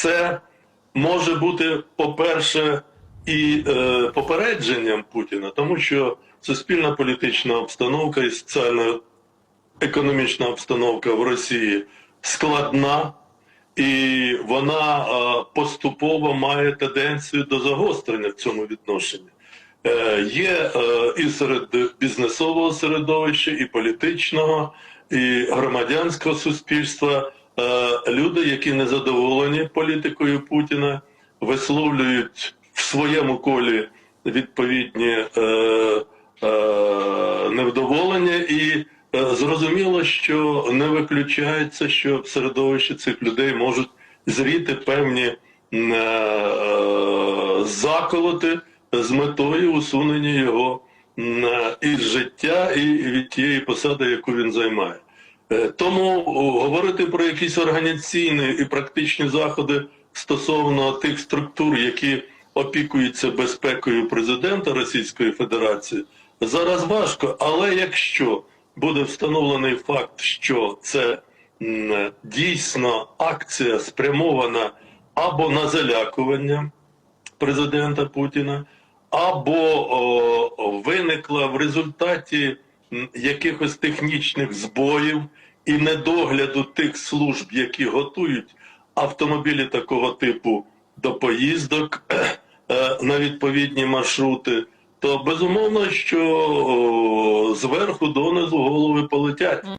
це може бути, по-перше, і е, попередженням Путіна, тому що суспільна політична обстановка і соціально-економічна обстановка в Росії складна, і вона е, поступово має тенденцію до загострення в цьому відношенні. Е, Є е, і серед бізнесового середовища, і політичного, і громадянського суспільства люди, які не задоволені політикою Путіна, висловлюють в своєму колі відповідні е, е, невдоволення, і е, зрозуміло, що не виключається, що в середовищі цих людей можуть зріти певні е, заколоти з метою усунення його е, із життя і від тієї посади, яку він займає. Е, Тому говорити про якісь організаційні і практичні заходи стосовно тих структур, які опікуються безпекою президента Російської Федерації, зараз важко. Але якщо буде встановлений факт, що це дійсно акція спрямована або на залякування президента Путіна, або о, виникла в результаті якихось технічних збоїв і недогляду тих служб, які готують автомобілі такого типу до поїздок е, на відповідні маршрути, то безумовно, що зверху донизу голови полетять.